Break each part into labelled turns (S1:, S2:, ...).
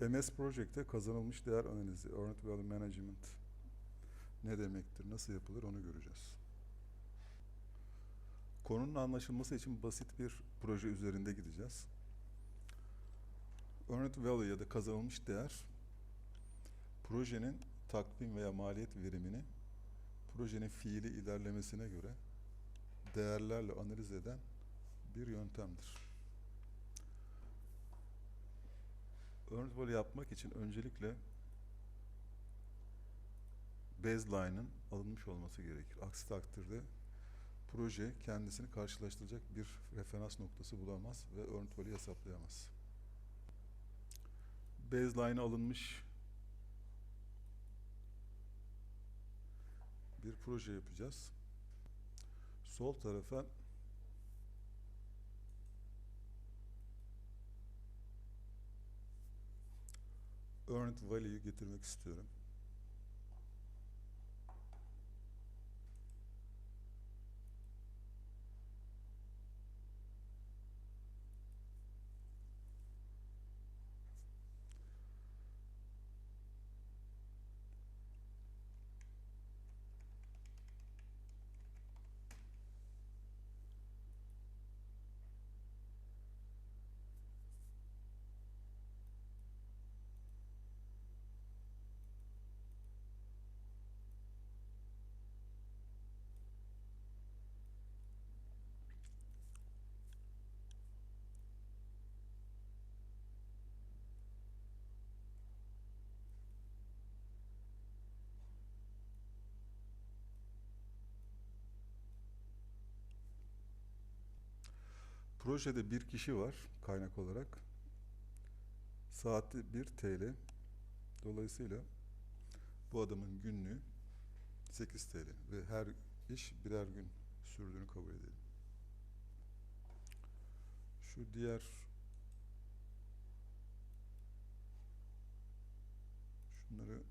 S1: MS Project'te kazanılmış değer analizi, Earned Value Management ne demektir, nasıl yapılır onu göreceğiz. Konunun anlaşılması için basit bir proje üzerinde gideceğiz. Earned Value ya da kazanılmış değer, projenin takvim veya maliyet verimini projenin fiili ilerlemesine göre değerlerle analiz eden bir yöntemdir. Value yapmak için öncelikle baseline'ın alınmış olması gerekir. Aksi takdirde proje kendisini karşılaştıracak bir referans noktası bulamaz ve Value hesaplayamaz. Baseline alınmış bir proje yapacağız. Sol tarafa Earned Value'yu getirmek istiyorum. Projede bir kişi var kaynak olarak. Saati 1 TL. Dolayısıyla bu adamın günlüğü 8 TL ve her iş birer gün sürdüğünü kabul edelim. Şu diğer şunları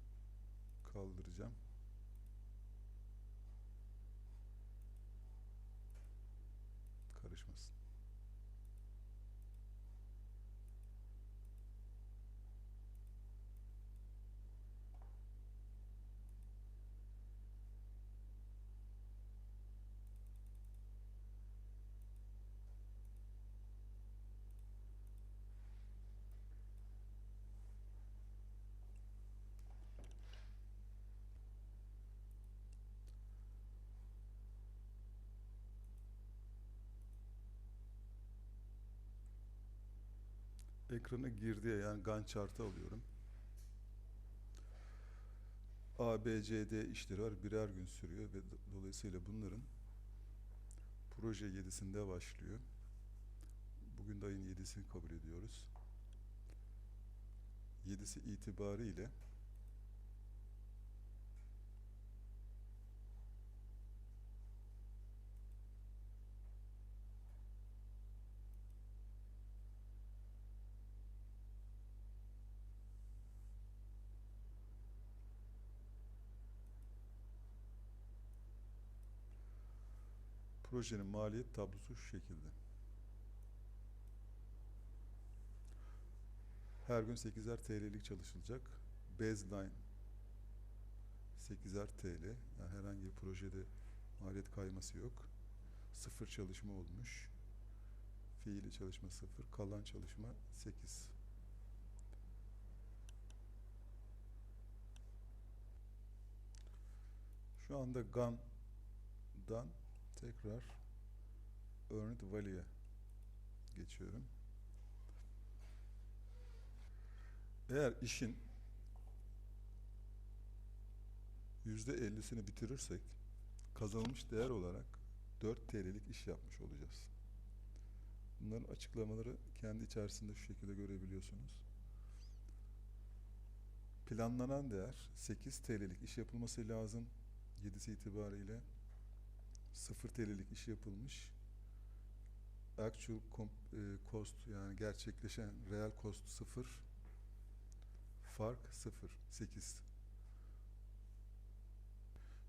S1: kaldıracağım. Karışmasın. Ekranı girdiye yani Gantt chart'ı alıyorum. A, B, C, D işleri var. Birer gün sürüyor ve do- dolayısıyla bunların proje 7'sinde başlıyor. Bugün de ayın 7'sini kabul ediyoruz. 7'si itibariyle projenin maliyet tablosu şu şekilde. Her gün 8'er TL'lik çalışılacak. Baseline 8'er TL. Yani herhangi bir projede maliyet kayması yok. Sıfır çalışma olmuş. Fiili çalışma sıfır. Kalan çalışma 8. Şu anda GAN'dan tekrar Earned Value'ye geçiyorum. Eğer işin yüzde ellisini bitirirsek kazanılmış değer olarak 4 TL'lik iş yapmış olacağız. Bunların açıklamaları kendi içerisinde şu şekilde görebiliyorsunuz. Planlanan değer 8 TL'lik iş yapılması lazım. 7'si itibariyle 0 TL'lik iş yapılmış. Actual e, cost yani gerçekleşen real cost 0. Fark 0. 8.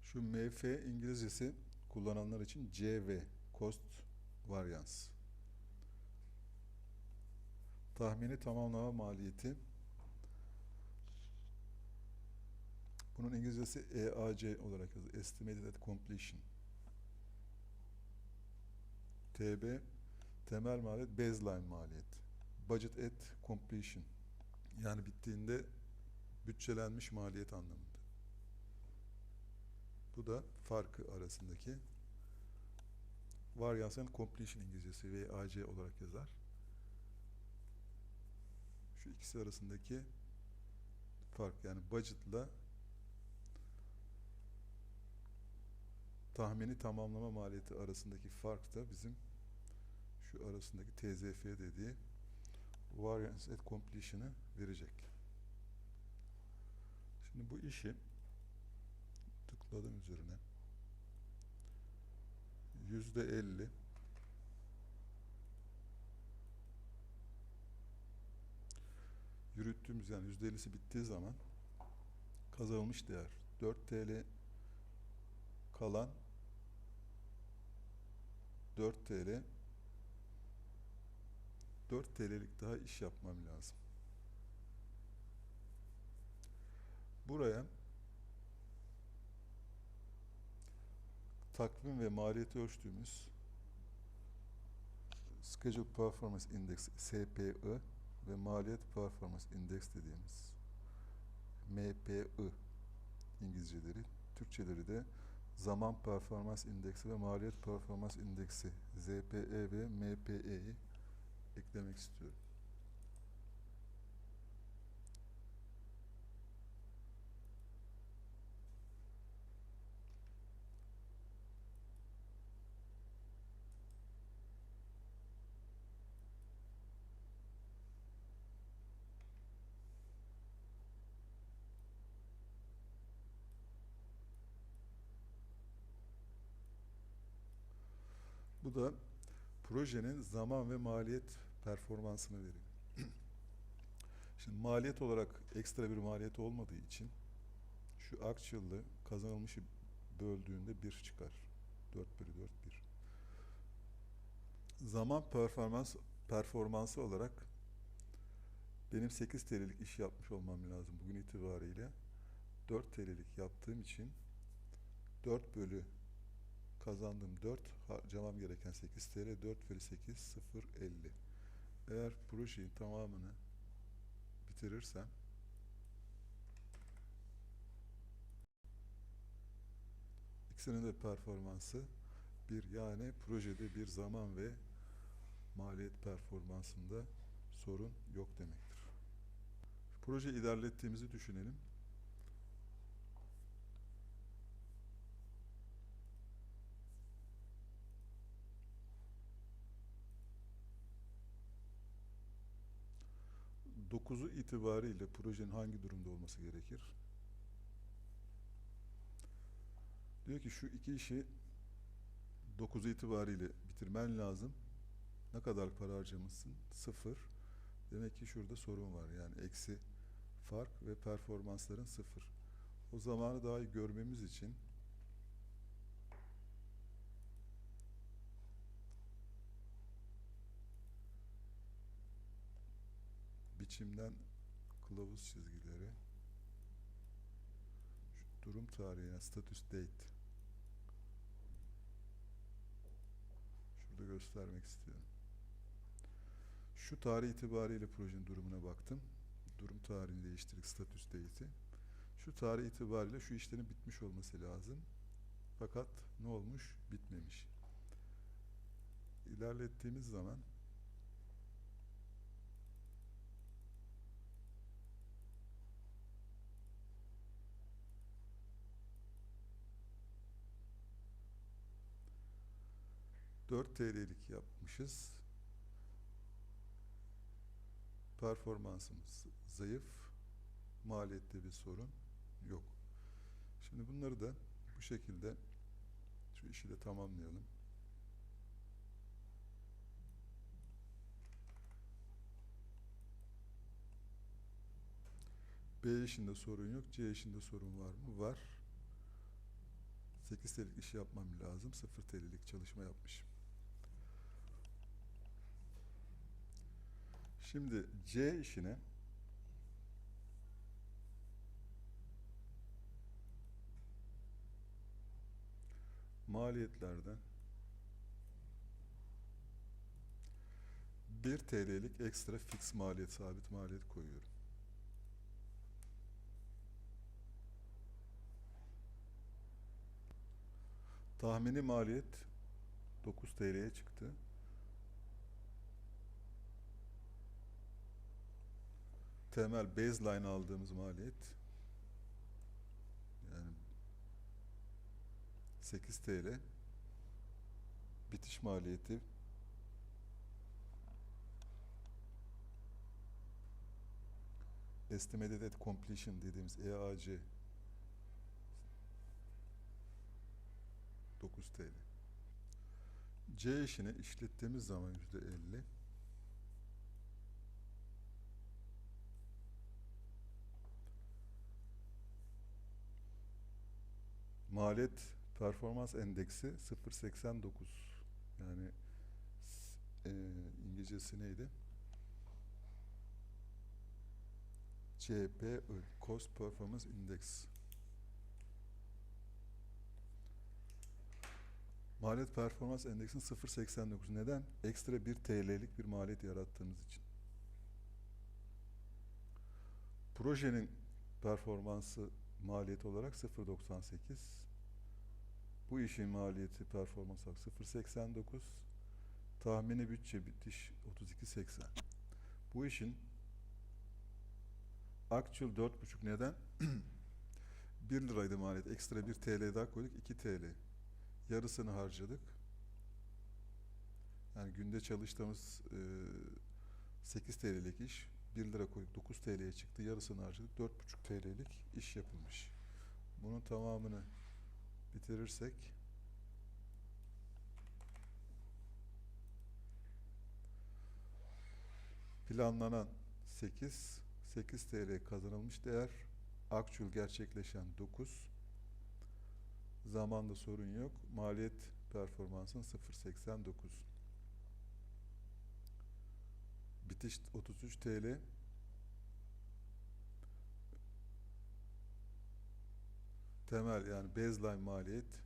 S1: Şu MF İngilizcesi kullananlar için CV cost variance. Tahmini tamamlama maliyeti Bunun İngilizcesi EAC olarak yazılır. Estimated at Completion. TB temel maliyet, baseline maliyet. Budget at completion. Yani bittiğinde bütçelenmiş maliyet anlamında. Bu da farkı arasındaki varyasyon completion İngilizcesi ve AC olarak yazar. Şu ikisi arasındaki fark yani budget'la tahmini tamamlama maliyeti arasındaki fark da bizim şu arasındaki TZF dediği variance at completion'ı verecek. Şimdi bu işi tıkladım üzerine. Yüzde elli yürüttüğümüz yani yüzde ellisi bittiği zaman kazanılmış değer 4 TL kalan 4 TL 4 TL'lik daha iş yapmam lazım. Buraya takvim ve maliyeti ölçtüğümüz Schedule Performance Index SPI ve Maliyet Performance Index dediğimiz MPI İngilizceleri, Türkçeleri de Zaman Performans İndeksi ve Maliyet Performans İndeksi ZPE ve MPE'yi eklemek istiyorum. Bu da projenin zaman ve maliyet performansını veriyor. Şimdi maliyet olarak ekstra bir maliyet olmadığı için şu actual'ı kazanılmışı böldüğünde 1 çıkar. 4 bölü 4 1. Zaman performans performansı olarak benim 8 TL'lik iş yapmış olmam lazım bugün itibariyle. 4 TL'lik yaptığım için 4 bölü kazandım 4 harcamam gereken 8 TL 4 bölü 8 0 50 eğer projeyi tamamını bitirirsem ikisinin de performansı bir yani projede bir zaman ve maliyet performansında sorun yok demektir. Proje ilerlettiğimizi düşünelim. Dokuzu itibariyle projenin hangi durumda olması gerekir? Diyor ki şu iki işi 9 itibariyle bitirmen lazım. Ne kadar para harcamışsın? Sıfır. Demek ki şurada sorun var. Yani eksi fark ve performansların sıfır. O zamanı daha iyi görmemiz için biçimden kılavuz çizgileri şu durum tarihine status date şurada göstermek istiyorum. Şu tarih itibariyle projenin durumuna baktım. Durum tarihini değiştirdik status date'i. Şu tarih itibariyle şu işlerin bitmiş olması lazım. Fakat ne olmuş? Bitmemiş. İlerlettiğimiz zaman TL'lik yapmışız. Performansımız zayıf. Maliyette bir sorun yok. Şimdi bunları da bu şekilde şu işi de tamamlayalım. B işinde sorun yok. C işinde sorun var mı? Var. 8 TL'lik iş yapmam lazım. 0 TL'lik çalışma yapmışım. Şimdi C işine maliyetlerden 1 TL'lik ekstra fix maliyet, sabit maliyet koyuyorum. Tahmini maliyet 9 TL'ye çıktı. Temel baseline aldığımız maliyet yani 8 TL. Bitiş maliyeti Estimated at completion dediğimiz EAC 9 TL. C işini işlettiğimiz zaman yüzde 50. Maliyet performans endeksi 0.89. Yani e, İngilizcesi neydi? CPI, Cost Performance Index. Maliyet performans endeksinin 0.89. Neden? Ekstra 1 TL'lik bir maliyet yarattığımız için. Projenin performansı maliyet olarak 0.98. Bu işin maliyeti performans olarak 0.89. Tahmini bütçe bitiş 32.80. Bu işin actual 4.5 neden? 1 liraydı maliyet. Ekstra 1 TL daha koyduk 2 TL. Yarısını harcadık. Yani günde çalıştığımız e, 8 TL'lik iş 1 lira koyduk 9 TL'ye çıktı. Yarısını harcadık. 4,5 TL'lik iş yapılmış. Bunun tamamını bitirirsek planlanan 8 8 TL kazanılmış değer actual gerçekleşen 9 zamanda sorun yok maliyet performansın 0.89 bitiş 33 TL temel yani baseline maliyet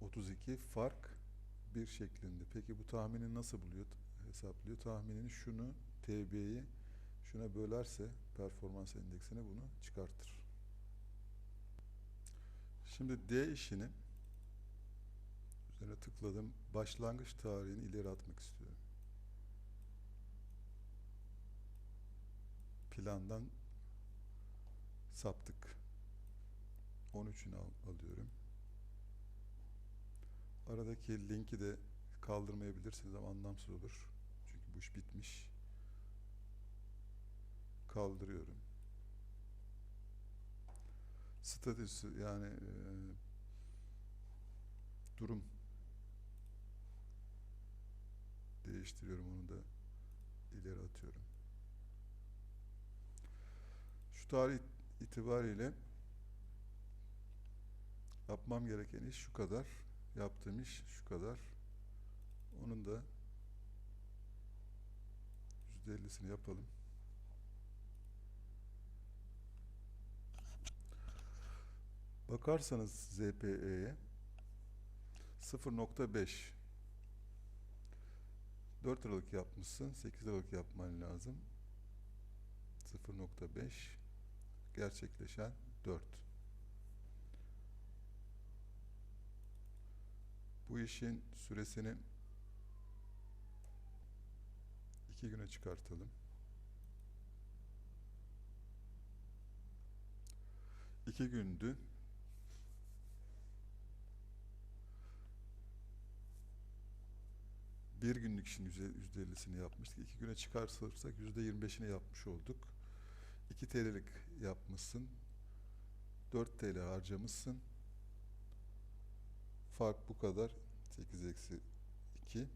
S1: 32 fark bir şeklinde. Peki bu tahmini nasıl buluyor, hesaplıyor? Tahminini şunu TB'yi şuna bölerse performans endeksine bunu çıkartır. Şimdi D işini üzerine tıkladım. Başlangıç tarihini ileri atmak istiyorum. Plandan saptık. 13'ünü al- alıyorum. Aradaki linki de kaldırmayabilirsiniz ama anlamsız olur. Çünkü bu iş bitmiş. Kaldırıyorum. Statüsü yani e, durum değiştiriyorum onu da ileri atıyorum. Şu tarih itibariyle yapmam gereken iş şu kadar. Yaptığım iş şu kadar. Onun da %50'sini yapalım. Bakarsanız ZPE'ye 0.5 4 liralık yapmışsın. 8 liralık yapman lazım. 0.5 gerçekleşen 4. Bu işin süresini iki güne çıkartalım. İki gündü. Bir günlük işin yüzde ellisini yapmıştık. İki güne çıkartırsak yüzde yirmi beşini yapmış olduk. 2 TL'lik yapmışsın. 4 TL harcamışsın. Fark bu kadar. 8 eksi 2.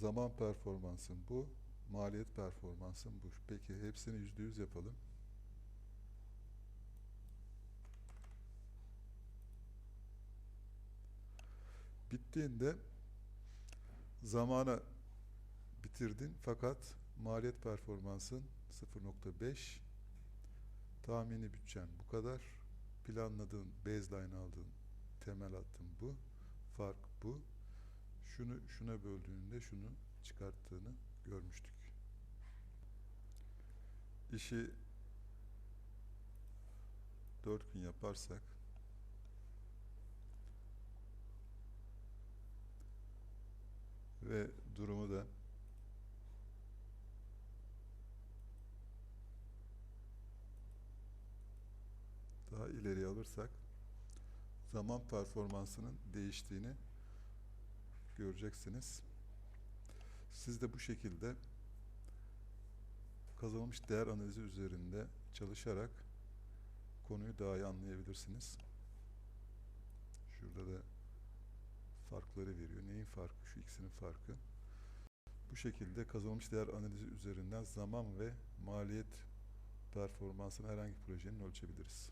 S1: Zaman performansın bu. Maliyet performansın bu. Peki hepsini yüzde yüz yapalım. Bittiğinde zamana bitirdin fakat maliyet performansın 0.5 tahmini bütçen bu kadar planladığın, baseline aldığın, temel attığın bu. Fark bu. Şunu şuna böldüğünde şunu çıkarttığını görmüştük. İşi 4 gün yaparsak ve durumu da daha ileriye alırsak zaman performansının değiştiğini göreceksiniz. Siz de bu şekilde kazanılmış değer analizi üzerinde çalışarak konuyu daha iyi anlayabilirsiniz. Şurada da farkları veriyor. Neyin farkı? Şu ikisinin farkı. Bu şekilde kazanılmış değer analizi üzerinden zaman ve maliyet performansını herhangi bir projenin ölçebiliriz.